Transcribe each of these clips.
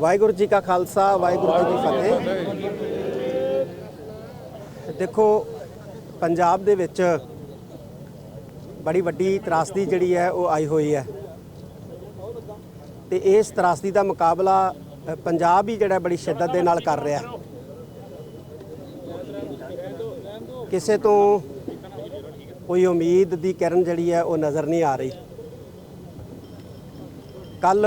ਵਾਹਿਗੁਰੂ ਜੀ ਕਾ ਖਾਲਸਾ, ਵਾਹਿਗੁਰੂ ਜੀ ਕੀ ਫਤਿਹ। ਦੇਖੋ, ਪੰਜਾਬ ਦੇ ਵਿੱਚ ਬੜੀ ਵੱਡੀ ਤਰਾਸਦੀ ਜਿਹੜੀ ਹੈ, ਉਹ ਆਈ ਹੋਈ ਹੈ। ਤੇ ਇਸ ਤਰਾਸਦੀ ਦਾ ਮੁਕਾਬਲਾ ਪੰਜਾਬ ਹੀ ਜਿਹੜਾ ਬੜੀ ਸ਼ਿੱਦਤ ਦੇ ਨਾਲ ਕਰ ਰਿਹਾ। ਕਿਸੇ ਤੋਂ ਕੋਈ ਉਮੀਦ ਦੀ ਕਿਰਨ ਜਿਹੜੀ ਹੈ, ਉਹ ਨਜ਼ਰ ਨਹੀਂ ਆ ਰਹੀ। ਕੱਲ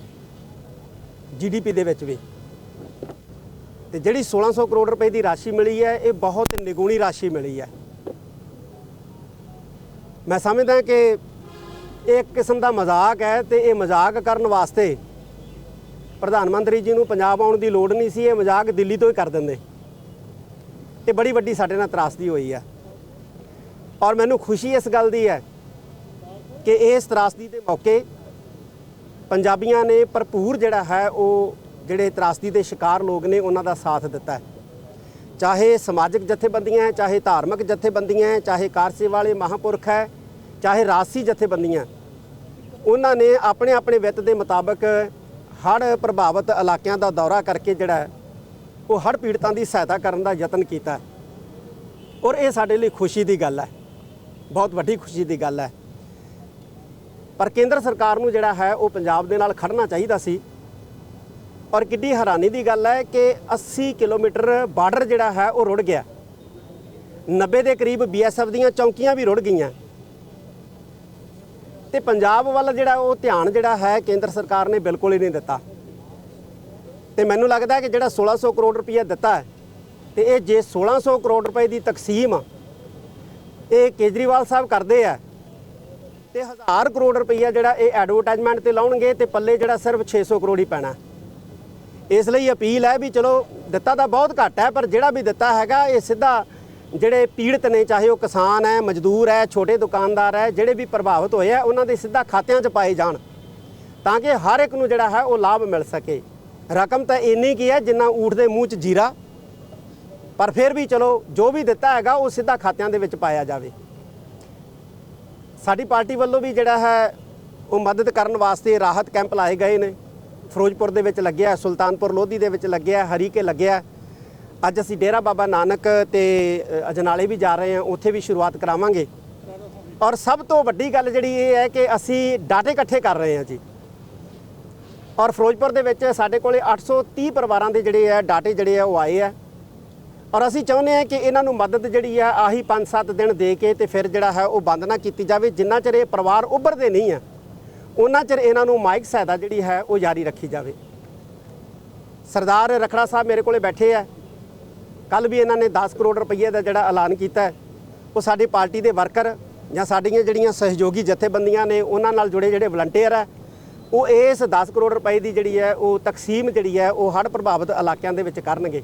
ਜੀਡੀਪੀ ਦੇ ਵਿੱਚ ਵੀ। ਤੇ ਜਿਹੜੀ 1600 ਕਰੋੜ ਰੁਪਏ ਦੀ ਰਾਸ਼ੀ ਮਿਲੀ ਹੈ, ਇਹ ਬਹੁਤ ਨਿਗੂਣੀ ਰਾਸ਼ੀ ਮਿਲੀ ਹੈ। ਮੈਂ ਸਮਝਦਾ ਕਿ ਇਹ ਇੱਕ ਕਿਸਮ ਦਾ ਮਜ਼ਾਕ ਹੈ ਤੇ ਇਹ ਮਜ਼ਾਕ ਕਰਨ ਵਾਸਤੇ ਪ੍ਰਧਾਨ ਮੰਤਰੀ ਜੀ ਨੂੰ ਪੰਜਾਬ ਆਉਣ ਦੀ ਲੋੜ ਨਹੀਂ ਸੀ, ਇਹ ਮਜ਼ਾਕ ਦਿੱਲੀ ਤੋਂ ਹੀ ਕਰ ਦਿੰਦੇ। ਇਹ ਬੜੀ ਵੱਡੀ ਸਾਡੇ ਨਾਲ ਤਰਾਸਦੀ ਹੋਈ ਹੈ। ਔਰ ਮੈਨੂੰ ਖੁਸ਼ੀ ਇਸ ਗੱਲ ਦੀ ਹੈ ਕਿ ਇਸ ਤਰਾਸਦੀ ਦੇ ਮੌਕੇ ਪੰਜਾਬੀਆਂ ਨੇ ਭਰਪੂਰ ਜਿਹੜਾ ਹੈ ਉਹ ਜਿਹੜੇ ਤਰਾਸਦੀ ਦੇ ਸ਼ਿਕਾਰ ਲੋਕ ਨੇ, ਉਹਨਾਂ ਦਾ ਸਾਥ ਦਿੱਤਾ ਹੈ। ਚਾਹੇ ਸਮਾਜਿਕ ਜਥੇਬੰਦੀਆਂ ਹੈ, ਚਾਹੇ ਧਾਰਮਿਕ ਜਥੇਬੰਦੀਆਂ ਹੈ, ਚਾਹੇ ਕਾਰਸੇ ਵਾਲੇ ਮਹਾਪੁਰਖ ਹੈ, ਚਾਹੇ ਰਾਜਸੀ ਜਥੇਬੰਦੀਆਂ ਉਹਨਾਂ ਨੇ ਆਪਣੇ ਆਪਣੇ ਵਿੱਤ ਦੇ ਮੁਤਾਬਕ ਹੜ੍ਹ ਪ੍ਰਭਾਵਿਤ ਇਲਾਕਿਆਂ ਦਾ ਦੌਰਾ ਕਰਕੇ ਜਿਹੜਾ ਉਹ ਹੜ੍ਹ ਪੀੜਤਾਂ ਦੀ ਸਹਾਇਤਾ ਕਰਨ ਦਾ ਯਤਨ ਕੀਤਾ ਔਰ ਇਹ ਸਾਡੇ ਲਈ ਖੁਸ਼ੀ ਦੀ ਗੱਲ ਹੈ। ਬਹੁਤ ਵੱਡੀ ਖੁਸ਼ੀ ਦੀ ਗੱਲ ਹੈ। ਪਰ ਕੇਂਦਰ ਸਰਕਾਰ ਨੂੰ ਜਿਹੜਾ ਹੈ ਉਹ ਪੰਜਾਬ ਦੇ ਨਾਲ ਖੜਨਾ ਚਾਹੀਦਾ ਸੀ। ਔਰ ਕਿੱਡੀ ਹੈਰਾਨੀ ਦੀ ਗੱਲ ਹੈ ਕਿ 80 ਕਿਲੋਮੀਟਰ ਬਾਰਡਰ ਜਿਹੜਾ ਹੈ ਉਹ ਰੁੜ ਗਿਆ। 90 ਦੇ ਕਰੀਬ ਬੀਐਸਐਫ ਦੀਆਂ ਚੌਂਕੀਆਂ ਵੀ ਰੁੜ ਗਈਆਂ। ਤੇ ਪੰਜਾਬ ਵੱਲ ਜਿਹੜਾ ਉਹ ਧਿਆਨ ਜਿਹੜਾ ਹੈ ਕੇਂਦਰ ਸਰਕਾਰ ਨੇ ਬਿਲਕੁਲ ਹੀ ਨਹੀਂ ਦਿੱਤਾ। ਤੇ ਮੈਨੂੰ ਲੱਗਦਾ ਹੈ ਕਿ ਜਿਹੜਾ 1600 ਕਰੋੜ ਰੁਪਏ ਦਿੱਤਾ ਹੈ, ਤੇ ਇਹ ਜੇ 1600 ਕਰੋੜ ਰੁਪਏ ਦੀ ਤਕਸੀਮ ਇਹ ਕੇਜਰੀਵਾਲ ਸਾਹਿਬ ਕਰਦੇ ਆ ਤੇ 1000 ਕਰੋੜ ਰੁਪਈਆ ਜਿਹੜਾ ਇਹ ਐਡਵਰਟਾਈਜ਼ਮੈਂਟ ਤੇ ਲਾਉਣਗੇ ਤੇ ਪੱਲੇ ਜਿਹੜਾ ਸਿਰਫ 600 ਕਰੋੜ ਹੀ ਪੈਣਾ। ਇਸ ਲਈ ਅਪੀਲ ਹੈ ਵੀ ਚਲੋ ਦਿੱਤਾ ਤਾਂ ਬਹੁਤ ਘੱਟ ਹੈ, ਪਰ ਜਿਹੜਾ ਵੀ ਦਿੱਤਾ ਹੈਗਾ, ਇਹ ਸਿੱਧਾ ਜਿਹੜੇ ਪੀੜਤ ਨੇ, ਚਾਹੇ ਉਹ ਕਿਸਾਨ ਹੈ, ਮਜ਼ਦੂਰ ਹੈ, ਛੋਟੇ ਦੁਕਾਨਦਾਰ ਹੈ, ਜਿਹੜੇ ਵੀ ਪ੍ਰਭਾਵਿਤ ਹੋਏ ਆ, ਉਹਨਾਂ ਦੇ ਸਿੱਧਾ ਖਾਤਿਆਂ 'ਚ ਪਾਏ ਜਾਣ। ਤਾਂ ਕਿ ਹਰ ਇੱਕ ਨੂੰ ਜਿਹੜਾ ਹੈ ਉਹ ਲਾਭ ਮਿਲ ਸਕੇ। ਰਕਮ ਤਾਂ ਇੰਨੀ ਕੀ ਹੈ ਜਿੰਨਾ ਊਠ ਦੇ ਮੂੰਹ 'ਚ ਜੀਰਾ। ਪਰ ਫਿਰ ਵੀ ਚਲੋ ਜੋ ਵੀ ਦਿੱਤਾ ਹੈਗਾ, ਉਹ ਸਿੱਧਾ ਖਾਤਿਆਂ ਦੇ ਵਿੱਚ ਪਾਇਆ ਜਾਵੇ। ਸਾਡੀ ਪਾਰਟੀ ਵੱਲੋਂ ਵੀ ਜਿਹੜਾ ਹੈ, ਉਹ ਮਦਦ ਕਰਨ ਵਾਸਤੇ ਰਾਹਤ ਕੈਂਪ ਲਾਏ ਗਏ ਨੇ। ਫਿਰੋਜ਼ਪੁਰ ਦੇ ਵਿੱਚ ਲੱਗਿਆ ਸੁਲਤਾਨਪੁਰ ਲੋਧੀ ਦੇ ਵਿੱਚ ਲੱਗਿਆ ਹਰੀਕੇ ਲੱਗਿਆ ਅੱਜ ਅਸੀਂ ਡੇਰਾ ਬਾਬਾ ਨਾਨਕ ਤੇ ਅਜਨਾਲੇ ਵੀ ਜਾ ਰਹੇ ਹਾਂ, ਉੱਥੇ ਵੀ ਸ਼ੁਰੂਆਤ ਕਰਾਵਾਂਗੇ। ਔਰ ਸਭ ਤੋਂ ਵੱਡੀ ਗੱਲ ਜਿਹੜੀ ਇਹ ਹੈ ਕਿ ਅਸੀਂ ਡਾਟੇ ਇਕੱਠੇ ਕਰ ਰਹੇ ਹਾਂ ਜੀ। ਔਰ ਫਿਰੋਜ਼ਪੁਰ ਦੇ ਵਿੱਚ ਸਾਡੇ ਕੋਲੇ 830 ਪਰਿਵਾਰਾਂ ਦੇ ਜਿਹੜੇ ਆ ਡਾਟੇ ਜਿਹੜੇ ਆ ਉਹ ਆਏ ਆ ਔਰ ਅਸੀਂ ਚਾਹੁੰਦੇ ਹਾਂ ਕਿ ਇਹਨਾਂ ਨੂੰ ਮਦਦ ਜਿਹੜੀ ਆ, ਆਹੀ 5-7 ਦਿਨ ਦੇ ਕੇ ਤੇ ਫਿਰ ਜਿਹੜਾ ਹੈ ਉਹ ਬੰਦ ਨਾ ਕੀਤੀ ਜਾਵੇ। ਜਿੰਨਾ ਚਿਰ ਇਹ ਪਰਿਵਾਰ ਉੱਭਰਦੇ ਨਹੀਂ ਆ, ਉਹਨਾਂ ਚਿਰ ਇਹਨਾਂ ਨੂੰ ਮਾਈਕ ਸਹਾਇਤਾ ਜਿਹੜੀ ਹੈ ਉਹ ਜਾਰੀ ਰੱਖੀ ਜਾਵੇ। ਸਰਦਾਰ ਰਖੜਾ ਸਾਹਿਬ ਮੇਰੇ ਕੋਲੇ ਬੈਠੇ ਆ। ਕੱਲ ਵੀ ਇਹਨਾਂ ਨੇ 10 ਕਰੋੜ ਰੁਪਏ ਦਾ ਜਿਹੜਾ ਐਲਾਨ ਕੀਤਾ ਹੈ, ਉਹ ਸਾਡੀ ਪਾਰਟੀ ਦੇ ਵਰਕਰ ਜਾਂ ਸਾਡੀਆਂ ਜਿਹੜੀਆਂ ਸਹਿਯੋਗੀ ਜਥੇਬੰਦੀਆਂ ਨੇ, ਉਹਨਾਂ ਨਾਲ ਜੁੜੇ ਜਿਹੜੇ ਵਲੰਟੀਅਰ ਆ, ਉਹ ਇਸ 10 ਕਰੋੜ ਰੁਪਏ ਦੀ ਜਿਹੜੀ ਹੈ, ਉਹ ਤਕਸੀਮ ਜਿਹੜੀ ਹੈ, ਉਹ ਹੜ੍ਹ ਪ੍ਰਭਾਵਿਤ ਇਲਾਕਿਆਂ ਦੇ ਵਿੱਚ ਕਰਨਗੇ।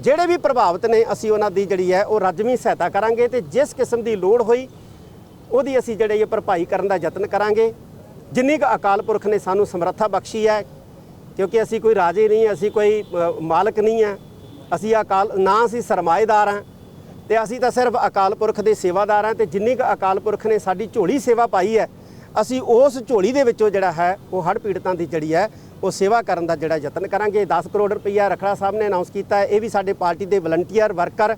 ਜਿਹੜੇ ਵੀ ਪ੍ਰਭਾਵਿਤ ਨੇ, ਅਸੀਂ ਉਹਨਾਂ ਦੀ ਜਿਹੜੀ ਹੈ, ਉਹ ਰਜਮੀ ਸਹਾਇਤਾ ਕਰਾਂਗੇ ਤੇ ਜਿਸ ਕਿਸਮ ਦੀ ਲੋੜ ਹੋਈ, ਉਹਦੀ ਅਸੀਂ ਜਿਹੜੇ ਇਹ ਭਰਪਾਈ ਕਰਨ ਦਾ ਯਤਨ ਕਰਾਂਗੇ। ਜਿੰਨੀ ਕੁ ਅਕਾਲ ਪੁਰਖ ਨੇ ਸਾਨੂੰ ਸਮਰੱਥਾ ਬਖਸ਼ੀ ਹੈ, ਕਿਉਂਕਿ ਅਸੀਂ ਕੋਈ ਰਾਜੇ ਨਹੀਂ, ਅਸੀਂ ਕੋਈ ਮਾਲਕ ਨਹੀਂ ਹੈ। ਅਸੀਂ ਅਕਾਲ, ਨਾ ਅਸੀਂ ਸਰਮਾਏਦਾਰ ਹਾਂ ਤੇ ਅਸੀਂ ਤਾਂ ਸਿਰਫ ਅਕਾਲ ਪੁਰਖ ਦੇ ਸੇਵਾਦਾਰ ਹਾਂ ਤੇ ਜਿੰਨੀ ਕੁ ਅਕਾਲ ਪੁਰਖ ਨੇ ਸਾਡੀ ਝੋਲੀ ਸੇਵਾ ਪਾਈ ਹੈ, ਅਸੀਂ ਉਸ ਝੋਲੀ ਦੇ ਵਿੱਚੋਂ ਜਿਹੜਾ ਹੈ, ਉਹ ਹੜ੍ਹ ਪੀੜਤਾਂ ਦੀ ਜਿਹੜੀ ਹੈ ਉਹ ਸੇਵਾ ਕਰਨ ਦਾ ਜਿਹੜਾ ਯਤਨ ਕਰਾਂਗੇ। 10 ਕਰੋੜ ਰੁਪਈਆ ਰਖੜਾ ਸਾਹਿਬ ਨੇ ਅਨਾਉਂਸ ਕੀਤਾ ਹੈ। ਇਹ ਵੀ ਸਾਡੇ ਪਾਰਟੀ ਦੇ ਵਲੰਟੀਅਰ ਵਰਕਰ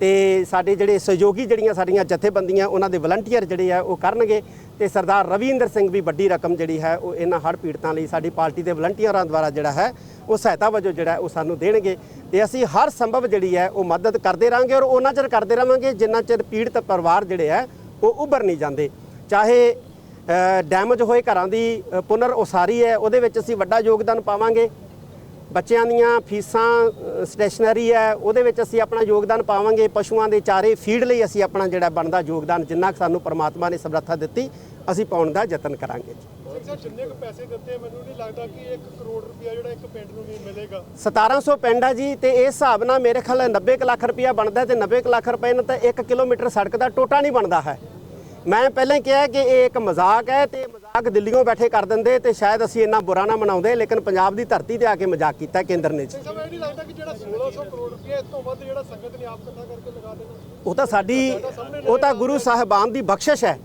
ਤੇ ਸਾਡੇ ਜਿਹੜੇ ਸਹਿਯੋਗੀ ਜਿਹੜੀਆਂ ਸਾਡੀਆਂ ਜਥੇਬੰਦੀਆਂ, ਉਹਨਾਂ ਦੇ ਵਲੰਟੀਅਰ ਜਿਹੜੇ ਆ, ਉਹ ਕਰਨਗੇ। ਤੇ ਸਰਦਾਰ ਰਵਿੰਦਰ ਸਿੰਘ ਵੀ ਵੱਡੀ ਰਕਮ ਜਿਹੜੀ ਹੈ, ਉਹ ਇਹਨਾਂ ਹੜ੍ਹ ਪੀੜਤਾਂ ਲਈ ਸਾਡੀ ਪਾਰਟੀ ਦੇ ਵਲੰਟੀਅਰਾਂ ਦੁਆਰਾ ਜਿਹੜਾ ਹੈ, ਉਹ ਸਹਾਇਤਾ ਵਜੋਂ ਜਿਹੜਾ ਉਹ ਸਾਨੂੰ ਦੇਣਗੇ। ਤੇ ਅਸੀਂ ਹਰ ਸੰਭਵ ਜਿਹੜੀ ਹੈ, ਉਹ ਮਦਦ ਕਰਦੇ ਰਾਂਗੇ ਔਰ ਉਹਨਾਂ ਚਿਰ ਕਰਦੇ ਰਵਾਂਗੇ ਜਿੰਨਾ ਚਿਰ ਪੀੜਤ ਪਰਿਵਾਰ ਜਿਹੜੇ ਆ ਉਹ ਉੱਭਰ ਨਹੀਂ ਜਾਂਦੇ। ਚਾਹੇ ਡੈਮੇਜ ਹੋਏ ਘਰਾਂ ਦੀ ਪੁਨਰ ਉਸਾਰੀ ਹੈ ਉਹਦੇ ਵਿੱਚ ਅਸੀਂ ਵੱਡਾ ਯੋਗਦਾਨ ਪਾਵਾਂਗੇ। ਬੱਚਿਆਂ ਦੀਆਂ ਫੀਸਾਂ ਸਟੇਸ਼ਨਰੀ ਹੈ ਉਹਦੇ ਵਿੱਚ ਅਸੀਂ ਆਪਣਾ ਯੋਗਦਾਨ ਪਾਵਾਂਗੇ। ਪਸ਼ੂਆਂ ਦੇ ਚਾਰੇ ਫੀਡ ਲਈ ਅਸੀਂ ਆਪਣਾ ਜਿਹੜਾ ਬਣਦਾ ਯੋਗਦਾਨ ਜਿੰਨਾ ਕੁ ਸਾਨੂੰ ਪਰਮਾਤਮਾ ਨੇ ਸਮਰੱਥਾ ਦਿੱਤੀ ਅਸੀਂ ਪਾਉਣ ਦਾ ਯਤਨ ਕਰਾਂਗੇ। ਜਿੰਨੇ ਕੁ ਪੈਸੇ ਦਿੱਤੇ ਮੈਨੂੰ ਨਹੀਂ ਲੱਗਦਾ ਕਿ 1 ਕਰੋੜ ਰੁਪਇਆ ਜਿਹੜਾ ਇੱਕ ਪਿੰਡ ਨੂੰ ਵੀ ਮਿਲੇਗਾ। 1700 ਪਿੰਡ ਆ ਜੀ ਤੇ ਇਸ ਹਿਸਾਬ ਨਾਲ ਮੇਰੇ ਖਿਆਲ 90 ਕੁ ਲੱਖ ਰੁਪਇਆ ਬਣਦਾ ਤੇ 90 ਕੁ ਲੱਖ ਰੁਪਏ ਨਾਲ ਤਾਂ 1 ਕਿਲੋਮੀਟਰ ਸੜਕ ਦਾ ਟੋਟਾ ਨਹੀਂ ਬਣਦਾ ਹੈ। ਮੈਂ ਪਹਿਲਾਂ ਹੀ ਕਿਹਾ ਕਿ ਇਹ ਇੱਕ ਮਜ਼ਾਕ ਹੈ ਤੇ ਮਜ਼ਾਕ ਦਿੱਲੀੋਂ ਬੈਠੇ ਕਰ ਦਿੰਦੇ ਤੇ ਸ਼ਾਇਦ ਅਸੀਂ ਇੰਨਾ ਬੁਰਾ ਨਾ ਮਨਾਉਂਦੇ ਲੇਕਿਨ ਪੰਜਾਬ ਦੀ ਧਰਤੀ ਤੇ ਆ ਕੇ ਮਜ਼ਾਕ ਕੀਤਾ ਕੇਂਦਰ ਨੇ ਜੀ। ਸਿੰਘ ਸਾਹਿਬ ਇਹ ਨਹੀਂ ਲੱਗਦਾ ਕਿ ਜਿਹੜਾ 1600 ਕਰੋੜ ਰੁਪਇਆ ਇਸ ਤੋਂ ਵੱਧ ਜਿਹੜਾ ਸੰਗਤ ਨੇ ਆਪ ਇਕੱਠਾ ਕਰਕੇ ਲਗਾ ਦੇਣਾ। ਉਹ ਤਾਂ ਸਾਡੀ ਉਹ ਤਾਂ ਗੁਰੂ ਸਾਹਿਬਾਨ ਦੀ ਬਖਸ਼ਿਸ਼ ਹੈ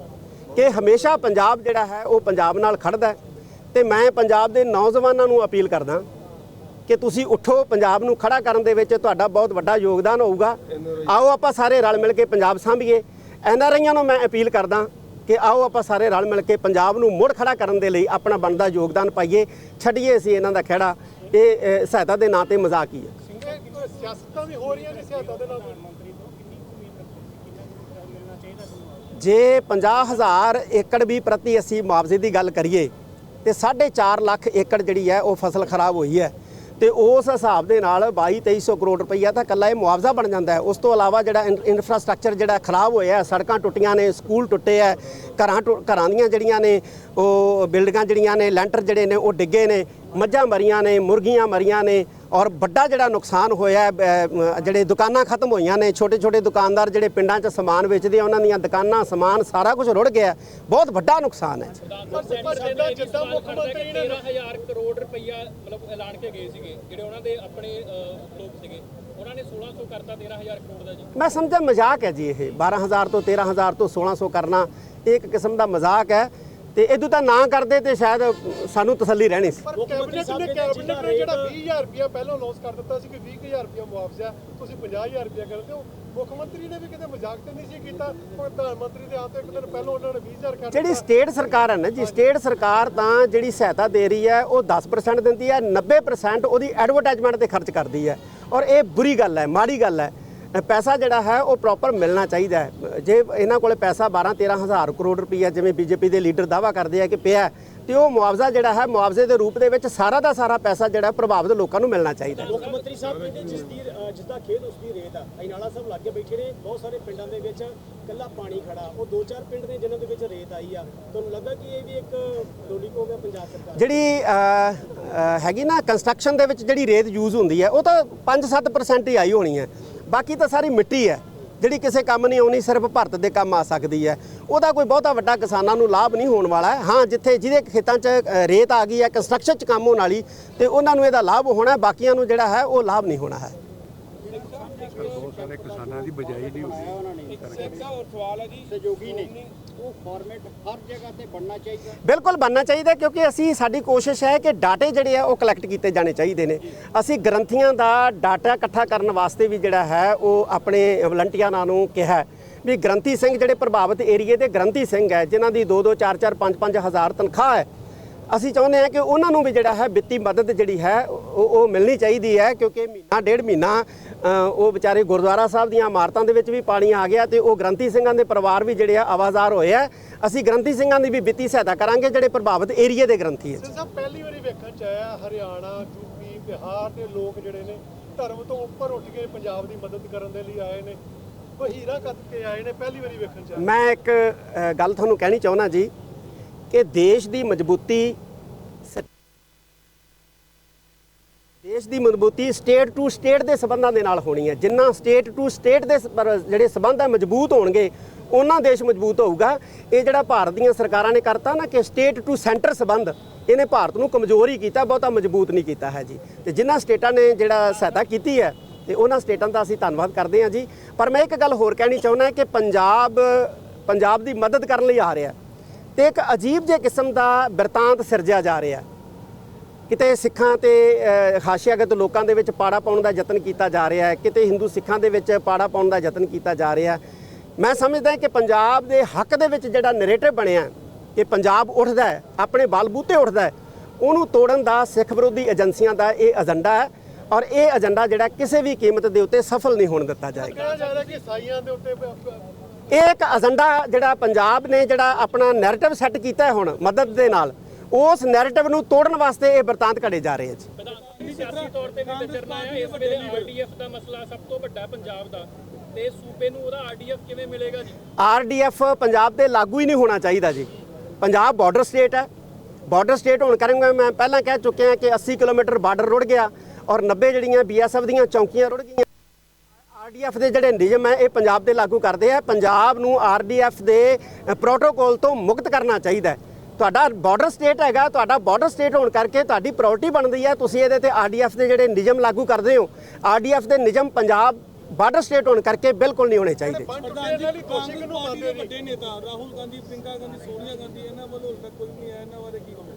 ਕਿ ਹਮੇਸ਼ਾ ਪੰਜਾਬ ਜਿਹੜਾ ਹੈ ਉਹ ਪੰਜਾਬ ਨਾਲ ਖੜਦਾ ਹੈ। ਤੇ ਮੈਂ ਪੰਜਾਬ ਦੇ ਨੌਜਵਾਨਾਂ ਨੂੰ ਅਪੀਲ ਕਰਦਾ ਕਿ ਤੁਸੀਂ ਉੱਠੋ ਪੰਜਾਬ ਨੂੰ ਖੜਾ ਕਰਨ ਦੇ ਵਿੱਚ ਤੁਹਾਡਾ ਬਹੁਤ ਵੱਡਾ ਯੋਗਦਾਨ ਹੋਊਗਾ। ਆਓ ਆਪਾਂ ਸਾਰੇ ਰਲ ਮਿਲ ਕੇ ਪੰਜਾਬ ਸਾਂਭੀਏ। ਐੱਨ ਆਰ ਆਈਆਂ ਨੂੰ ਮੈਂ ਅਪੀਲ ਕਰਦਾ ਕਿ ਆਓ ਆਪਾਂ ਸਾਰੇ ਰਲ ਮਿਲ ਕੇ ਪੰਜਾਬ ਨੂੰ ਮੁੜ ਖੜਾ ਕਰਨ ਦੇ ਲਈ ਆਪਣਾ ਬਣਦਾ ਯੋਗਦਾਨ ਪਾਈਏ, ਛੱਡੀਏ ਅਸੀਂ ਇਹਨਾਂ ਦਾ ਖਹਿੜਾ। ਇਹ ਸਹਾਇਤਾ ਦੇ ਨਾਂ ਤੇ ਮਜ਼ਾਕ ਹੀ ਹੈ। ਸਿੰਘ ਸਾਹਿਬ ਸਿਆਸਤਾਂ ਵੀ ਹੋ ਰਹੀਆਂ ਨੇ ਸਹਾਇਤਾ ਦੇ ਨਾਲ ਜੇ 50000 ਏਕੜ ਵੀ ਪ੍ਰਤੀ ਅਸੀਂ ਮੁਆਵਜ਼ੇ ਦੀ ਗੱਲ ਕਰੀਏ, ਤੇ 4.5 ਲੱਖ ਏਕੜ ਜਿਹੜੀ ਹੈ ਉਹ ਫਸਲ ਖਰਾਬ ਹੋਈ ਹੈ। ਤੇ ਉਸ ਹਿਸਾਬ ਦੇ ਨਾਲ 22 2300 ਕਰੋੜ ਰੁਪਈਆ ਤਾਂ ਕੱਲਾ ਇਹ ਮੁਆਵਜ਼ਾ ਬਣ ਜਾਂਦਾ ਹੈ। ਉਸ ਤੋਂ ਇਲਾਵਾ ਜਿਹੜਾ ਇਨ- ਇਨਫਰਾਸਟ੍ਰਕਚਰ ਜਿਹੜਾ ਖਰਾਬ ਹੋਇਆ ਸੜਕਾਂ ਟੁੱਟੀਆਂ ਨੇ, ਸਕੂਲ ਟੁੱਟੇ ਹੈ, ਘਰਾਂ ਟੁ- ਘਰਾਂ ਦੀਆਂ ਜਿਹੜੀਆਂ ਨੇ, ਉਹ ਬਿਲਡਿੰਗਾਂ ਜਿਹੜੀਆਂ ਨੇ, ਲੈਂਟਰ ਜਿਹੜੇ ਨੇ, ਉਹ ਡਿੱਗੇ ਨੇ। ਮੱਝਾਂ ਮਰੀਆਂ ਨੇ ਮੁਰਗੀਆਂ ਮਰੀਆਂ ਨੇ ਔਰ ਵੱਡਾ ਜਿਹੜਾ ਨੁਕਸਾਨ ਹੋਇਆ ਜਿਹੜੇ ਦੁਕਾਨਾਂ ਖਤਮ ਹੋਈਆਂ ਨੇ ਛੋਟੇ ਛੋਟੇ ਦੁਕਾਨਦਾਰ ਜਿਹੜੇ ਪਿੰਡਾਂ 'ਚ ਸਮਾਨ ਵੇਚਦੇ ਆ ਉਹਨਾਂ ਦੀਆਂ ਦੁਕਾਨਾਂ ਸਮਾਨ ਸਾਰਾ ਕੁਝ ਰੁੜ ਗਿਆ। ਬਹੁਤ ਵੱਡਾ ਨੁਕਸਾਨ ਹੈ। ਪਰ ਪਰ ਜਿੱਦਾਂ ਜਿੱਦਾਂ ਮੁੱਖ ਮੰਤਰੀ ਨੇ 13000 ਕਰੋੜ ਰੁਪਈਆ ਮਤਲਬ ਐਲਾਨ ਕੇ ਗਏ ਸੀਗੇ ਜਿਹੜੇ ਉਹਨਾਂ ਦੇ ਆਪਣੇ ਅਹ, ਲੋਕ ਸੀਗੇ। ਉਹਨਾਂ ਨੇ 1600 ਕਰਤਾ 13000 ਕਰੋੜ ਦਾ ਜੀ। ਮੈਂ ਸਮਝਾ ਮਜ਼ਾਕ ਹੈ ਜੀ ਇਹ 12000 ਤੋਂ 13000 ਤੋਂ 1600 ਕਰਨਾ ਇੱਕ ਕਿਸਮ ਦਾ ਮਜ਼ਾਕ ਹੈ। ਤੇ ਇਦੋਂ ਤਾਂ ਨਾ ਕਰਦੇ ਤੇ ਸ਼ਾਇਦ ਸਾਨੂੰ ਤਸੱਲੀ ਰਹਿਣੀ ਸੀ। ਪਰ ਕੈਬਨਿਟ ਨੇ ਕੈਬਨਿਟ ਨੇ ਜਿਹੜਾ 20000 ਰੁਪਇਆ ਪਹਿਲਾਂ ਅਨਾਉਂਸ ਕਰ ਦਿੱਤਾ ਸੀ ਕਿ 20000 ਰੁਪਇਆ ਮੁਆਵਜ਼ਾ ਤੁਸੀਂ 50000 ਰੁਪਇਆ ਕਰਦੇ ਹੋ ਮੁੱਖ ਮੰਤਰੀ ਨੇ ਵੀ ਕਿਤੇ ਮਜ਼ਾਕ ਤੇ ਨਹੀਂ ਸੀ ਕੀਤਾ। ਪ੍ਰਧਾਨ ਮੰਤਰੀ ਦੇ ਆਉਣ ਤੋਂ ਇੱਕ ਦਿਨ ਪਹਿਲਾਂ ਉਹਨਾਂ ਨੇ 20000 ਕਰ ਜਿਹੜੀ ਸਟੇਟ ਸਰਕਾਰ ਹੈ ਨਾ ਜੀ ਸਟੇਟ ਸਰਕਾਰ ਤਾਂ ਜਿਹੜੀ ਸਹਾਇਤਾ ਦੇ ਰਹੀ ਹੈ ਉਹ 10% ਦਿੰਦੀ ਹੈ 90% ਉਹਦੀ ਐਡਵਰਟਾਈਜ਼ਮੈਂਟ ਤੇ ਖਰਚ ਕਰਦੀ ਹੈ। ਔਰ ਇਹ ਬੁਰੀ ਗੱਲ ਹੈ ਮਾੜੀ ਗੱਲ ਹੈ। ਪੈਸਾ ਜਿਹੜਾ ਹੈ ਉਹ ਪ੍ਰੋਪਰ ਮਿਲਣਾ ਚਾਹੀਦਾ ਹੈ। ਜੇ ਇਹਨਾਂ ਕੋਲੇ ਪੈਸਾ 12 13 ਹਜ਼ਾਰ ਕਰੋੜ ਰੁਪਈਆ ਜਿਵੇਂ ਬੀਜੇਪੀ ਦੇ ਲੀਡਰ ਦਾਵਾ ਕਰਦੇ ਆ ਕਿ ਪਿਆ ਤੇ ਉਹ ਮੁਆਵਜ਼ਾ ਜਿਹੜਾ ਹੈ ਮੁਆਵਜ਼ੇ ਦੇ ਰੂਪ ਦੇ ਵਿੱਚ ਸਾਰਾ ਦਾ ਸਾਰਾ ਪੈਸਾ ਜਿਹੜਾ ਪ੍ਰਭਾਵਿਤ ਲੋਕਾਂ ਨੂੰ ਮਿਲਣਾ ਚਾਹੀਦਾ। ਮੁੱਖ ਮੰਤਰੀ ਸਾਹਿਬ ਕਹਿੰਦੇ ਜਿਸ ਦੀ ਜਿਸ ਦਾ ਖੇਤ ਉਸ ਦੀ ਰੇਤ ਆ। ਅਜਨਾਲਾ ਸਾਹਿਬ ਲਾਗੇ ਬੈਠੇ ਨੇ ਬਹੁਤ ਸਾਰੇ ਪਿੰਡਾਂ ਦੇ ਵਿੱਚ ਕੱਲਾ ਪਾਣੀ ਖੜਾ। ਉਹ ਦੋ ਚਾਰ ਪਿੰਡ ਨੇ ਜਿਨ੍ਹਾਂ ਦੇ ਵਿੱਚ ਰੇਤ ਆਈ ਆ। ਤੁਹਾਨੂੰ ਲੱਗਾ ਕਿ ਇਹ ਵੀ ਇੱਕ ਲੋਲਿਕ ਹੋ ਗਿਆ ਪੰਜਾਬ ਸਰਕਾਰ? ਜਿਹੜੀ ਹੈਗੀ ਨਾ ਕੰਸਟਰਕਸ਼ਨ ਦੇ ਵਿੱਚ ਜਿਹੜੀ ਰੇਤ ਯੂਜ਼ ਹੁੰਦੀ ਹੈ ਉਹ ਤਾਂ 5-7% ਹੀ ਆਈ ਹੋਣੀ ਹੈ। ਬਾਕੀ ਤਾਂ ਸਾਰੀ ਮਿੱਟੀ ਹੈ। ਜਿਹੜੀ ਕਿਸੇ ਕੰਮ ਨਹੀਂ ਆਉਣੀ, ਸਿਰਫ ਭਾਰਤ ਦੇ ਕੰਮ ਆ ਸਕਦੀ ਹੈ। ਉਹਦਾ ਕੋਈ ਬਹੁਤਾ ਵੱਡਾ ਕਿਸਾਨਾਂ ਨੂੰ ਲਾਭ ਨਹੀਂ ਹੋਣ ਵਾਲਾ ਹੈ। ਹਾਂ, ਜਿੱਥੇ ਜਿਹਦੇ ਖੇਤਾਂ 'ਚ ਰੇਤ ਆ ਗਈ ਹੈ ਕੰਸਟਰਕਸ਼ਨ 'ਚ ਕੰਮ ਹੋਣ ਵਾਲੀ, ਤੇ ਉਹਨਾਂ ਨੂੰ ਇਹਦਾ ਲਾਭ ਹੋਣਾ ਬਾਕੀਆਂ ਨੂੰ ਜਿਹੜਾ ਹੈ, ਉਹ ਲਾਭ ਨਹੀਂ ਹੋਣਾ ਹੈ। ਬਹੁਤ ਸਾਰੇ ਕਿਸਾਨਾਂ ਦੀ ਬਜਾਈ ਨਹੀਂ ਹੋਈ ਸਹਿਯੋਗੀ ਨੇ। ਉਹ ਫਾਰਮੈਟ ਹਰ ਜਗ੍ਹਾ ਤੇ ਬਣਨਾ ਚਾਹੀਦਾ। ਬਿਲਕੁਲ ਬਣਨਾ ਚਾਹੀਦਾ ਕਿਉਂਕਿ ਅਸੀਂ ਸਾਡੀ ਕੋਸ਼ਿਸ਼ ਹੈ ਕਿ ਡਾਟੇ ਜਿਹੜੇ ਆ ਉਹ ਕਲੈਕਟ ਕੀਤੇ ਜਾਣੇ ਚਾਹੀਦੇ ਨੇ। ਅਸੀਂ ਗ੍ਰੰਥੀਆਂ ਦਾ ਡਾਟਾ ਇਕੱਠਾ ਕਰਨ ਵਾਸਤੇ ਵੀ ਜਿਹੜਾ ਹੈ ਉਹ ਆਪਣੇ ਵਲੰਟੀਅਰਾਂ ਨੂੰ ਕਿਹਾ ਵੀ ਗ੍ਰੰਥੀ ਸਿੰਘ ਜਿਹੜੇ ਪ੍ਰਭਾਵਿਤ ਏਰੀਏ ਦੇ ਗ੍ਰੰਥੀ ਸਿੰਘ ਹੈ ਜਿਨ੍ਹਾਂ ਦੀ 2 2 4 4 5 5 ਹਜ਼ਾਰ ਤਨਖਾਹ ਹੈ ਅਸੀਂ ਚਾਹੁੰਦੇ ਹਾਂ ਕਿ ਉਹਨਾਂ ਨੂੰ ਵੀ ਜਿਹੜਾ ਹੈ ਵਿੱਤੀ ਮਦਦ ਜਿਹੜੀ ਹੈ ਉਹ ਉਹ ਮਿਲਣੀ ਚਾਹੀਦੀ ਹੈ ਕਿਉਂਕਿ ਮਹੀਨਾ ਡੇਢ ਮਹੀਨਾ ਉਹ ਵਿਚਾਰੇ ਗੁਰਦੁਆਰਾ ਸਾਹਿਬ ਦੀਆਂ ਇਮਾਰਤਾਂ ਦੇ ਵਿੱਚ ਵੀ ਪਾਣੀ ਆ ਗਿਆ ਤੇ ਉਹ ਗ੍ਰੰਥੀ ਸਿੰਘਾਂ ਦੇ ਪਰਿਵਾਰ ਵੀ ਜਿਹੜੇ ਆ ਆਵਾਜ਼ਾਰ ਹੋਏ ਆ। ਅਸੀਂ ਗ੍ਰੰਥੀ ਸਿੰਘਾਂ ਦੀ ਵੀ ਵਿੱਤੀ ਸਹਾਇਤਾ ਕਰਾਂਗੇ ਜਿਹੜੇ ਪ੍ਰਭਾਵਿਤ ਏਰੀਏ ਦੇ ਗ੍ਰੰਥੀ ਹੈ। ਸਾਹਿਬ ਪਹਿਲੀ ਵਾਰੀ ਵੇਖਣ ਚ ਆਇਆ ਹਰਿਆਣਾ ਯੂਪੀ ਬਿਹਾਰ ਦੇ ਲੋਕ ਜਿਹੜੇ ਨੇ ਧਰਮ ਤੋਂ ਉੱਪਰ ਉੱਠ ਕੇ ਪੰਜਾਬ ਦੀ ਮਦਦ ਕਰਨ ਦੇ ਲਈ ਆਏ ਨੇ। ਵਹੀਰਾ ਕੱਤ ਕੇ ਆਏ ਨੇ ਪਹਿਲੀ ਵਾਰੀ ਵੇਖਣ ਚ ਮੈਂ ਇੱਕ ਗੱਲ ਤੁਹਾਨੂੰ ਕਹਿਣੀ ਚਾਹੁੰਦਾ ਜੀ। ਕਿ ਦੇਸ਼ ਦੀ ਮਜ਼ਬੂਤੀ ਸ- ਦੇਸ਼ ਦੀ ਮਜ਼ਬੂਤੀ ਸਟੇਟ ਟੂ ਸਟੇਟ ਦੇ ਸਬੰਧਾਂ ਦੇ ਨਾਲ ਹੋਣੀ ਹੈ। ਜਿੰਨਾ ਸਟੇਟ ਟੂ ਸਟੇਟ ਦੇ ਜਿਹੜੇ ਸਬੰਧ ਹੈ ਮਜ਼ਬੂਤ ਹੋਣਗੇ, ਉਹਨਾਂ ਦੇਸ਼ ਮਜ਼ਬੂਤ ਹੋਊਗਾ। ਇਹ ਜਿਹੜਾ ਭਾਰਤ ਦੀਆਂ ਸਰਕਾਰਾਂ ਨੇ ਕਰਤਾ ਨਾ ਕਿ ਸਟੇਟ ਟੂ ਸੈਂਟਰ ਸੰਬੰਧ, ਇਹਨੇ ਭਾਰਤ ਨੂੰ ਕਮਜ਼ੋਰ ਹੀ ਕੀਤਾ, ਬਹੁਤਾ ਮਜ਼ਬੂਤ ਨਹੀਂ ਕੀਤਾ ਹੈ ਜੀ। ਤੇ ਜਿਨ੍ਹਾਂ ਸਟੇਟਾਂ ਨੇ ਜਿਹੜਾ ਸਹਾਇਤਾ ਕੀਤੀ ਹੈ, ਤੇ ਉਹਨਾਂ ਸਟੇਟਾਂ ਦਾ ਅਸੀਂ ਧੰਨਵਾਦ ਕਰਦੇ ਹਾਂ ਜੀ। ਪਰ ਮੈਂ ਇੱਕ ਗੱਲ ਹੋਰ ਕਹਿਣੀ ਚਾਹੁੰਦਾ ਕਿ ਪੰਜਾਬ ਪੰਜਾਬ ਦੀ ਮਦਦ ਕਰਨ ਲਈ ਆ ਰਿਹਾ। ਤੇ ਇੱਕ ਅਜੀਬ ਜਿਹੇ ਕਿਸਮ ਦਾ ਬਿਰਤਾਂਤ ਸਿਰਜਿਆ ਜਾ ਰਿਹਾ ਕਿਤੇ ਸਿੱਖਾਂ ਤੇ ਅ, ਹਾਸ਼ੀਆਗਤ ਲੋਕਾਂ ਦੇ ਵਿੱਚ ਪਾੜਾ ਪਾਉਣ ਦਾ ਯਤਨ ਕੀਤਾ ਜਾ ਰਿਹਾ ਹੈ ਕਿਤੇ ਹਿੰਦੂ ਸਿੱਖਾਂ ਦੇ ਵਿੱਚ ਪਾੜਾ ਪਾਉਣ ਦਾ ਯਤਨ ਕੀਤਾ ਜਾ ਰਿਹਾ ਮੈਂ ਸਮਝਦਾ ਕਿ ਪੰਜਾਬ ਦੇ ਹੱਕ ਦੇ ਵਿੱਚ ਜਿਹੜਾ ਨੈਰੇਟਿਵ ਬਣਿਆ ਕਿ ਪੰਜਾਬ ਉੱਠਦਾ ਹੈ ਆਪਣੇ ਬਲਬੂਤੇ ਉੱਠਦਾ ਹੈ ਉਹਨੂੰ ਤੋੜਨ ਦਾ ਸਿੱਖ ਵਿਰੋਧੀ ਏਜੰਸੀਆਂ ਦਾ ਇਹ ਏਜੰਡਾ ਹੈ ਔਰ ਇਹ ਏਜੰਡਾ ਜਿਹੜਾ ਕਿਸੇ ਵੀ ਕੀਮਤ ਦੇ ਉੱਤੇ ਸਫਲ ਨਹੀਂ ਹੋਣ ਦਿੱਤਾ ਜਾਏਗਾ। ਕਿਹਾ ਜਾ ਰਿਹਾ ਕਿ ਸਾਈਆਂ ਦੇ ਉੱਤੇ ਇਹ ਇੱਕ ਏਜੰਡਾ ਜਿਹੜਾ ਪੰਜਾਬ ਨੇ ਜਿਹੜਾ ਆਪਣਾ ਨੈਰੇਟਿਵ ਸੈੱਟ ਕੀਤਾ ਹੁਣ ਮਦਦ ਦੇ ਨਾਲ। ਉਸ ਨੈਰੇਟਿਵ ਨੂੰ ਤੋੜਨ ਵਾਸਤੇ ਇਹ ਬਰਤਾਂਤ ਘੜੇ ਜਾ ਰਹੇ ਹੈ ਜੀ। ਸਿਆਸੀ ਤੌਰ ਤੇ ਵੀ ਵਿਚਰਨਾ ਹੈ ਇਸ ਵੇਲੇ ਆਰਡੀਐਫ ਦਾ ਮਸਲਾ ਸਭ ਤੋਂ ਵੱਡਾ ਹੈ ਪੰਜਾਬ ਦਾ। ਤੇ ਸੂਬੇ ਨੂੰ ਉਹਦਾ ਆਰਡੀਐਫ ਕਿਵੇਂ ਮਿਲੇਗਾ ਜੀ? ਆਰਡੀਐਫ ਪੰਜਾਬ ਤੇ ਲਾਗੂ ਹੀ ਨਹੀਂ ਹੋਣਾ ਚਾਹੀਦਾ ਜੀ। ਪੰਜਾਬ ਬਾਰਡਰ ਸਟੇਟ ਹੈ। ਬਾਰਡਰ ਸਟੇਟ ਹੋਣ ਕਰਕੇ ਮੈਂ ਪਹਿਲਾਂ ਕਹਿ ਚੁੱਕਿਆ ਕਿ 80 ਕਿਲੋਮੀਟਰ ਬਾਰਡਰ ਰੁੜ ਗਿਆ ਔਰ 90 ਜਿਹੜੀਆਂ ਬੀਐਸਐਫ ਦੀਆਂ ਚੌਕੀਆਂ ਰੁੜ ਗਈਆਂ। ਆਰਡੀਐਫ ਦੇ ਜਿਹੜੇ ਨਿਯਮ ਹੈ ਇਹ ਪੰਜਾਬ ਦੇ ਲਾਗੂ ਕਰਦੇ ਆ ਪੰਜਾਬ ਨੂੰ ਆਰਡੀਐਫ ਦੇ ਪ੍ਰੋਟੋਕੋਲ ਤੋਂ ਮੁਕਤ ਕਰਨਾ ਚਾਹੀਦਾ ਹੈ। ਤੁਹਾਡਾ ਬਾਰਡਰ ਸਟੇਟ ਹੈਗਾ ਤੁਹਾਡਾ ਬਾਰਡਰ ਸਟੇਟ ਹੋਣ ਕਰਕੇ ਤੁਹਾਡੀ ਪ੍ਰਾਇੋਰਟੀ ਬਣਦੀ ਹੈ ਤੁਸੀਂ ਇਹਦੇ ਤੇ ਆਰਡੀਐਫ ਦੇ ਜਿਹੜੇ ਨਿਯਮ ਲਾਗੂ ਕਰਦੇ ਹੋ। ਆਰਡੀਐਫ ਦੇ ਨਿਯਮ ਪੰਜਾਬ ਬਾਰਡਰ ਸਟੇਟ ਹੋਣ ਕਰਕੇ ਬਿਲਕੁਲ ਨਹੀਂ ਹੋਣੇ ਚਾਹੀਦੇ। ਬੰਦ ਟੁੱਟੇ ਇਹਨਾਂ ਦੀ ਕੋਸ਼ਿਸ਼ ਕਿਉਂ ਮੰਨਦੇ ਜੀ ਵੱਡੇ ਨੇਤਾ ਰਾਹੁਲ ਗਾਂਧੀ ਪ੍ਰਿੰਕਾ ਗਾਂਧੀ ਸੋਨੀਆ ਗਾਂਧੀ ਇਹਨਾਂ ਵੱਲੋਂ ਹਾਲੇ ਤੱਕ ਕੋਈ ਨਹੀਂ ਆਇਆ ਇਹਨਾਂ ਬਾਰੇ ਕੀ ਕਹੋਗੇ?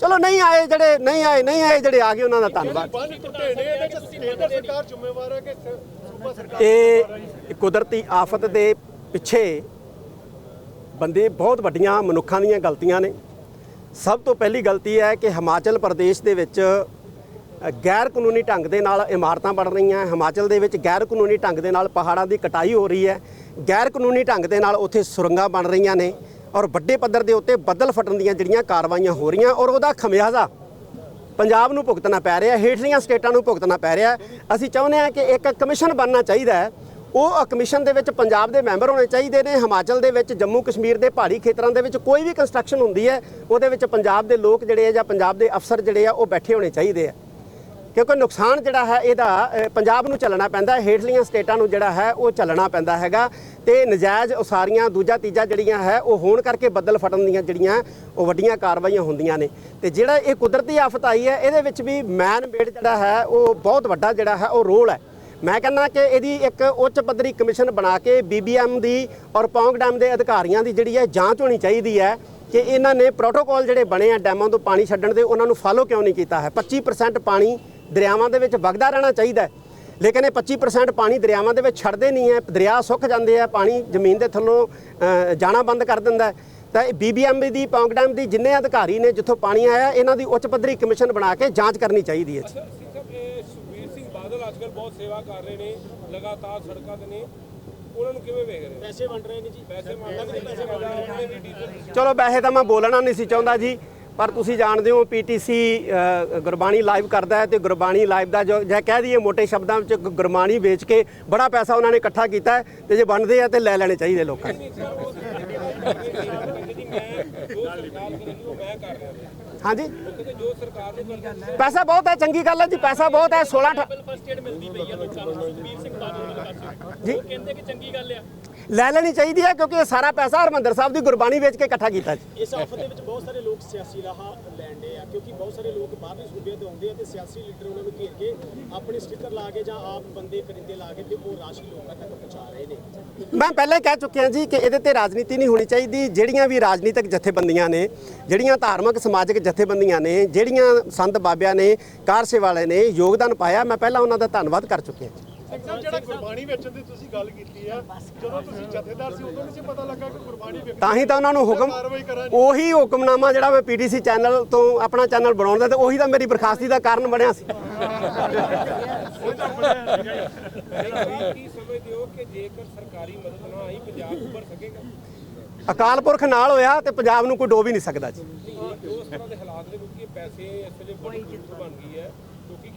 ਚਲੋ ਨਹੀਂ ਆਏ ਜਿਹੜੇ ਨਹੀਂ ਆਏ ਨਹੀਂ ਆਏ ਜਿਹੜੇ ਆ ਗਏ ਉਹਨਾਂ ਦਾ ਧੰਨਵਾਦ। ਬੰਦ ਟੁੱਟੇ ਨੇ ਇਹਦੇ ਚ ਕੇਂਦਰ ਸਰਕਾਰ ਜ਼ਿੰਮੇਵਾਰ ਹੈ ਕਿ ਸ- ਸੂਬਾ ਸਰਕਾਰ ਇਹ ਕੁਦਰਤੀ ਆਫਤ ਦੇ ਪਿੱਛੇ ਬੰਦੇ ਬਹੁਤ ਵੱਡੀਆਂ ਮਨੁੱਖਾਂ ਦੀਆਂ ਗਲਤੀਆਂ ਨੇ। ਸਭ ਤੋਂ ਪਹਿਲੀ ਗਲਤੀ ਹੈ ਕਿ ਹਿਮਾਚਲ ਪ੍ਰਦੇਸ਼ ਦੇ ਵਿੱਚ ਗੈਰ ਕਾਨੂੰਨੀ ਢੰਗ ਦੇ ਨਾਲ ਇਮਾਰਤਾਂ ਬਣ ਰਹੀਆਂ ਹਿਮਾਚਲ ਦੇ ਵਿੱਚ ਗੈਰ ਕਾਨੂੰਨੀ ਢੰਗ ਦੇ ਨਾਲ ਪਹਾੜਾਂ ਦੀ ਕਟਾਈ ਹੋ ਰਹੀ ਹੈ। ਗੈਰ ਕਾਨੂੰਨੀ ਢੰਗ ਦੇ ਨਾਲ ਉੱਥੇ ਸੁਰੰਗਾਂ ਬਣ ਰਹੀਆਂ ਨੇ ਔਰ ਵੱਡੇ ਪੱਧਰ ਦੇ ਉੱਤੇ ਬੱਦਲ ਫਟਣ ਦੀਆਂ ਜਿਹੜੀਆਂ ਕਾਰਵਾਈਆਂ ਹੋ ਰਹੀਆਂ ਔਰ ਉਹਦਾ ਖਮਿਆਜ਼ਾ ਪੰਜਾਬ ਨੂੰ ਭੁਗਤਣਾ ਪੈ ਰਿਹਾ, ਹੇਠਲੀਆਂ ਸਟੇਟਾਂ ਨੂੰ ਭੁਗਤਣਾ ਪੈ ਰਿਹਾ। ਅਸੀਂ ਚਾਹੁੰਦੇ ਹਾਂ ਕਿ ਇੱਕ ਕਮਿਸ਼ਨ ਬਣਨਾ ਚਾਹੀਦਾ ਹੈ। ਉਹ ਕਮਿਸ਼ਨ ਦੇ ਵਿੱਚ ਪੰਜਾਬ ਦੇ ਮੈਂਬਰ ਹੋਣੇ ਚਾਹੀਦੇ ਨੇ। ਹਿਮਾਚਲ ਦੇ ਵਿੱਚ, ਜੰਮੂ ਕਸ਼ਮੀਰ ਦੇ ਪਹਾੜੀ ਖੇਤਰਾਂ ਦੇ ਵਿੱਚ ਕੋਈ ਵੀ ਕੰਸਟਰਕਸ਼ਨ ਹੁੰਦੀ ਹੈ, ਉਹਦੇ ਵਿੱਚ ਪੰਜਾਬ ਦੇ ਲੋਕ ਜਿਹੜੇ ਆ ਜਾਂ ਪੰਜਾਬ ਦੇ ਅਫਸਰ ਜਿਹੜੇ ਆ, ਉਹ ਬੈਠੇ ਹੋਣੇ ਚਾਹੀਦੇ ਆ। ਕਿਉਂਕਿ ਨੁਕਸਾਨ ਜਿਹੜਾ ਹੈ ਇਹਦਾ ਪੰਜਾਬ ਨੂੰ ਚੱਲਣਾ ਪੈਂਦਾ, ਹੇਠਲੀਆਂ ਸਟੇਟਾਂ ਨੂੰ ਜਿਹੜਾ ਹੈ ਉਹ ਚੱਲਣਾ ਪੈਂਦਾ ਹੈਗਾ ਤੇ ਨਜਾਇਜ਼ ਉਸਾਰੀਆਂ ਦੂਜਾ ਤੀਜਾ ਜਿਹੜੀਆਂ ਹੈ ਉਹ ਹੋਣ ਕਰਕੇ ਬੱਦਲ ਫਟਣ ਦੀਆਂ ਜਿਹੜੀਆਂ ਉਹ ਵੱਡੀਆਂ ਕਾਰਵਾਈਆਂ ਹੁੰਦੀਆਂ ਨੇ। ਤੇ ਜਿਹੜਾ ਇਹ ਕੁਦਰਤੀ ਆਫਤ ਆਈ ਹੈ, ਇਹਦੇ ਵਿੱਚ ਵੀ ਮੈਨ ਮੇਡ ਜਿਹੜਾ ਹੈ ਉਹ ਬਹੁਤ ਵੱਡਾ ਜਿਹੜਾ ਹੈ ਉਹ ਰੋਲ ਹੈ। ਮੈਂ ਕਹਿੰਦਾ ਕਿ ਇਹਦੀ ਇੱਕ ਉੱਚ ਪੱਧਰੀ ਕਮਿਸ਼ਨ ਬਣਾ ਕੇ ਬੀਬੀਐਮ ਦੀ ਔਰ ਪੌਂਗ ਡੈਮ ਦੇ ਅਧਿਕਾਰੀਆਂ ਦੀ ਜਿਹੜੀ ਹੈ ਜਾਂਚ ਹੋਣੀ ਚਾਹੀਦੀ ਹੈ ਕਿ ਇਹਨਾਂ ਨੇ ਪ੍ਰੋਟੋਕਾਲ ਜਿਹੜੇ ਬਣੇ ਆ ਡੈਮਾਂ ਤੋਂ ਪਾਣੀ ਛੱਡਣ ਦੇ, ਉਹਨਾਂ ਨੂੰ ਫਾਲੋ ਕਿਉਂ ਨਹੀਂ ਕੀਤਾ ਹੈ? 25% ਪਾਣੀ ਦਰਿਆਵਾਂ ਦੇ ਵਿੱਚ ਵਗਦਾ ਰਹਿਣਾ ਚਾਹੀਦਾ ਹੈ। ਲੇਕਿਨ ਇਹ 25% ਪਾਣੀ ਦਰਿਆਵਾਂ ਦੇ ਵਿੱਚ ਛੱਡਦੇ ਨਹੀਂ ਹੈ। ਦਰਿਆ ਸੁੱਕ ਜਾਂਦੇ ਆ ਪਾਣੀ ਜ਼ਮੀਨ ਦੇ ਥੱਲੋਂ ਜਾਣਾ ਬੰਦ ਕਰ ਦਿੰਦਾ ਹੈ। ਤਾਂ ਇਹ ਬੀਬੀਐਮ ਦੀ ਪੌਂਗ ਡੈਮ ਦੀ ਜਿੰਨੇ ਅਧਿਕਾਰੀ ਨੇ ਜਿੱਥੋਂ ਪਾਣੀ ਆਇਆ ਇਹਨਾਂ ਦੀ ਉੱਚ ਪੱਧਰੀ ਕਮਿਸ਼ਨ ਬਣਾ ਕੇ ਜਾਂਚ ਕਰਨੀ ਚਾਹੀਦੀ ਹੈ ਸੁਖਬੀਰ ਸਿੰਘ ਬਾਦਲ ਅੱਜਕੱਲ ਬਹੁਤ ਸੇਵਾ ਕਰ ਰਹੇ ਨੇ ਲਗਾਤਾਰ ਸੜਕਾਂ ਤੇ ਨੇ। ਉਹਨਾਂ ਨੂੰ ਕਿਵੇਂ ਵੇਖ ਰਹੇ ਹੋ? ਪੈਸੇ ਵੰਡ ਰਹੇ ਨੇ ਜੀ। ਪੈਸੇ ਮੰਗਦੇ ਨੇ ਪੈਸੇ ਮੰਗਦੇ ਨੇ ਡੀਜ਼ਲ ਚਲੋ ਵੈਸੇ ਤਾਂ ਮੈਂ ਬੋਲਣਾ ਨਹੀਂ ਸੀ ਚਾਹੁੰਦਾ ਜੀ। ਪਰ ਤੁਸੀਂ ਜਾਣਦੇ ਹੋ ਪੀਟੀਸੀ ਗੁਰਬਾਣੀ ਲਾਈਵ ਕਰਦਾ ਹੈ ਤੇ ਗੁਰਬਾਣੀ ਲਾਈਵ ਦਾ ਜੋ ਜੇ ਕਹਿ ਦਈਏ ਮੋٹے ਸ਼ਬਦਾਂ ਵਿੱਚ ਗੁਰਬਾਣੀ ਵੇਚ ਕੇ ਬੜਾ ਪੈਸਾ ਉਹਨਾਂ ਨੇ ਇਕੱਠਾ ਕੀਤਾ ਹੈ ਤੇ ਜੇ ਬਣਦੇ ਆ ਤੇ ਲੈ ਲੈਣੇ ਚਾਹੀਦੇ ਲੋਕਾਂ ਹਾਂਜੀ? ਪੈਸਾ ਬਹੁਤ ਹੈ ਚੰਗੀ ਗੱਲ ਹੈ ਜੀ ਪੈਸਾ ਬਹੁਤ ਹੈ 16 ਅਠਾ- ਫਸਟ ਏਡ ਮਿਲਦੀ ਪਈ ਹੈ ਲੋਕਾਂ ਨੂੰ ਸੁਖਬੀਰ ਸਿੰਘ ਬਾਦਲ ਵਾਲੇ ਪਾਸੇ ਜੀ। ਕਹਿੰਦੇ ਕਿ ਚੰਗੀ ਗੱਲ ਆ। ਲੈ ਲੈਣੀ ਚਾਹੀਦੀ ਹੈ ਕਿਉਂਕਿ ਇਹ ਸਾਰਾ ਪੈਸਾ ਹਰਮੰਦਰ ਸਾਹਿਬ ਦੀ ਗੁਰਬਾਣੀ ਵੇਚ ਕੇ ਇਕੱਠਾ ਕੀਤਾ ਜੀ। ਇਸ ਆਫਤ ਦੇ ਵਿੱਚ ਬਹੁਤ ਸਾਰੇ ਲੋਕ ਸਿਆਸੀ ਰਾਹ ਲੈਂਦੇ ਆ ਕਿਉਂਕਿ ਬਹੁਤ ਸਾਰੇ ਲੋਕ ਬਾਹਰਲੇ ਸੂਬਿਆਂ ਤੋਂ ਆਉਂਦੇ ਆ ਤੇ ਸਿਆਸੀ ਲੀਡਰ ਉਹਨਾਂ ਨੂੰ ਘੇਰ ਕੇ ਆਪਣੇ ਸਟicker ਲਾ ਕੇ ਜਾਂ ਆਪ ਬੰਦੇ ਕਰਿੰਦੇ ਲਾ ਕੇ ਤੇ ਉਹ ਰਾਸ਼ੀ ਲੋਕਾਂ ਤੱਕ ਪਹੁੰਚਾ ਰਹੇ ਨੇ। ਮੈਂ ਪਹਿਲਾਂ ਹੀ ਕਹਿ ਚੁੱਕਿਆ ਜੀ ਕਿ ਇਹਦੇ ਤੇ ਰਾਜਨੀਤੀ ਨਹੀਂ ਹੋਣੀ ਚਾਹੀਦੀ। ਜਿਹੜੀਆਂ ਵੀ ਰਾਜਨੀਤਿਕ ਜਥੇਬੰਦੀਆਂ ਨੇ ਜਿਹੜੀਆਂ ਧਾਰਮਿਕ ਸਮਾਜਿਕ ਜਥੇਬੰਦੀਆਂ ਨੇ ਜਿਹੜੀਆਂ ਸੰਤ ਬਾਬਿਆਂ ਨੇ ਕਾਰ ਸੇਵਾਲੇ ਨੇ ਯੋਗਦਾਨ ਪਾਇਆ ਮੈਂ ਪਹਿਲਾਂ ਉਹਨਾਂ ਦਾ ਧੰਨਵਾਦ ਕਰ ਚੁੱਕਿਆ ਜੀ ਸਿੰਘ ਸਾਹਿਬ ਜਿਹੜਾ ਗੁਰਬਾਣੀ ਵੇਚਣ ਦੀ ਤੁਸੀਂ ਗੱਲ ਕੀਤੀ ਆ ਜਦੋਂ ਤੁਸੀਂ ਜਥੇਦਾਰ ਸੀ ਉਦੋਂ ਨਹੀਂ ਸੀ ਪਤਾ ਲੱਗਾ ਕਿ ਗੁਰਬਾਣੀ ਵੇਚਣ ਤਾਂ ਹੀ ਤਾਂ ਉਹਨਾਂ ਨੂੰ ਹੁਕਮ ਉਹੀ ਹੁਕਮਨਾਮਾ ਜਿਹੜਾ ਮੈਂ ਪੀਟੀਸੀ ਚੈਨਲ ਤੋਂ ਆਪਣਾ ਚੈਨਲ ਬਣਾਉਣ ਦਾ ਤੇ ਉਹੀ ਤਾਂ ਮੇਰੀ ਬਰਖਾਸਤੀ ਦਾ ਕਾਰਨ ਬਣਿਆ ਸੀ। ਕੀ ਸਮਝਦੇ ਹੋ ਕਿ ਜੇਕਰ ਸਰਕਾਰੀ ਮਦਦ ਨਾ ਆਈ ਪੰਜਾਬ ਉੱਭਰ ਸਕੇਗਾ? ਅਕਾਲ ਪੁਰਖ ਨਾਲ ਹੋਇਆ ਤੇ ਪੰਜਾਬ ਨੂੰ ਕੋਈ ਡੋਬ ਹੀ ਨਹੀਂ ਸਕਦਾ ਜੀ। ਇਸ ਤਰ੍ਹਾਂ ਦੇ ਹਾਲਾਤ ਦੇ ਵਿੱਚ ਇਹ ਪੈਸੇ ਇਸ ਵੇਲੇ ਬੜੀ ਬਣ ਗਈ ਹੈ।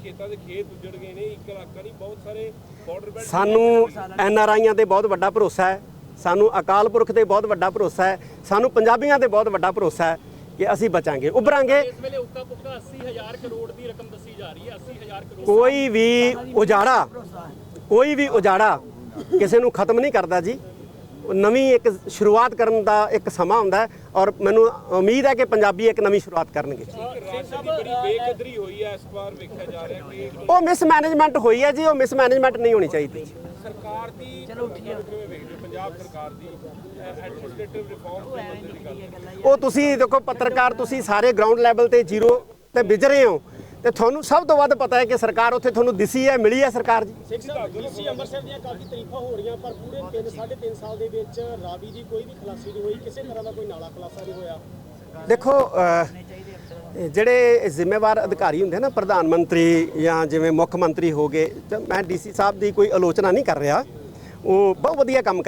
ਖੇਤਾਂ ਦੇ ਖੇਤ ਉੱਜੜ ਗਏ ਨੇ ਇੱਕ ਇਲਾਕਾ ਨਹੀਂ ਬਹੁਤ ਸਾਰੇ ਬਾਰਡਰ ਬੈਲਟ ਸਾਨੂੰ ਐਨ ਆਰ ਆਈਆਂ ਤੇ ਬਹੁਤ ਵੱਡਾ ਭਰੋਸਾ ਹੈ ਸਾਨੂੰ ਅਕਾਲ ਪੁਰਖ ਤੇ ਬਹੁਤ ਵੱਡਾ ਭਰੋਸਾ ਹੈ ਸਾਨੂੰ ਪੰਜਾਬੀਆਂ ਤੇ ਬਹੁਤ ਵੱਡਾ ਭਰੋਸਾ ਹੈ ਕਿ ਅਸੀਂ ਬਚਾਂਗੇ ਉਭਰਾਂਗੇ। ਇਸ ਵੇਲੇ ਉੱਕਾ ਪੁੱਕਾ 80000 ਕਰੋੜ ਦੀ ਰਕਮ ਦੱਸੀ ਜਾ ਰਹੀ ਹੈ 80000 ਕਰੋੜ ਕੋਈ ਵੀ ਉਜਾੜਾ ਕੋਈ ਵੀ ਉਜਾੜਾ ਕਿਸੇ ਨੂੰ ਖਤਮ ਨਹੀਂ ਕਰਦਾ ਜੀ। ਨਵੀਂ ਇੱਕ ਸ਼ੁਰੂਆਤ ਕਰਨ ਦਾ ਇੱਕ ਸਮਾਂ ਹੁੰਦਾ ਹੈ ਔਰ ਮੈਨੂੰ ਉਮੀਦ ਹੈ ਕਿ ਪੰਜਾਬੀ ਇੱਕ ਨਵੀਂ ਸ਼ੁਰੂਆਤ ਕਰਨਗੇ। ਉਹ ਮਿਸਮੈਨੇਜਮੈਂਟ ਹੋਈ ਹੈ ਜੀ, ਉਹ ਮਿਸਮੈਨੇਜਮੈਂਟ ਨਹੀਂ ਹੋਣੀ ਚਾਹੀਦੀ। ਸਰਕਾਰ ਦੀ ਚਲੋ ਪੰਜਾਬ ਸਰਕਾਰ ਦੀ ਐਡਮਿਨਿਸਟ੍ਰੇਟਿਵ ਰਿਫਾਰਮ ਉਹ ਤੁਸੀਂ ਦੇਖੋ, ਪੱਤਰਕਾਰ ਤੁਸੀਂ ਸਾਰੇ ਗਰਾਊਂਡ ਲੈਵਲ ਤੇ ਜ਼ੀਰੋ ਤੇ ਵਿਚਰੇ ਹੋ। ਤੇ ਤੁਹਾਨੂੰ ਸਭ ਤੋਂ ਵੱਧ ਪਤਾ ਹੈ ਕਿ ਸਰਕਾਰ ਉੱਥੇ ਤੁਹਾਨੂੰ ਦਿਸੀ ਹੈ ਮਿਲੀ ਹੈ ਸਰਕਾਰ ਜੀ? ਸਿੱਖ ਸਾਹਿਬ ਡੀਸੀ ਅੰਮ੍ਰਿਤਸਰ ਦੀਆਂ ਕਾਫੀ ਤਾਰੀਫਾਂ ਹੋ ਰਹੀਆਂ ਪਰ ਪੂਰੇ 3 3.5 ਸਾਲ ਦੇ ਵਿੱਚ ਰਾਵੀ ਦੀ ਕੋਈ ਵੀ ਖਲਾਸੀ ਨਹੀਂ ਹੋਈ ਕਿਸੇ ਤਰ੍ਹਾਂ ਦਾ ਕੋਈ ਨਾਲਾ ਖਲਾਸਾ ਨਹੀਂ ਹੋਇਆ। ਦੇਖੋ ਜਿਹੜੇ ਜ਼ਿੰਮੇਵਾਰ ਅਧਿਕਾਰੀ ਹੁੰਦੇ ਨਾ ਪ੍ਰਧਾਨ ਮੰਤਰੀ ਜਾਂ ਜਿਵੇਂ ਮੁੱਖ ਮੰਤਰੀ ਹੋ ਗਏ ਤਾਂ ਮੈਂ ਡੀਸੀ ਸਾਹਿਬ ਦੀ ਕੋਈ ਆਲੋਚਨਾ ਨਹੀਂ ਕਰ ਰਿਹਾ ਉਹ ਬਹੁਤ ਵਧੀਆ ਕੰਮ ਕਰ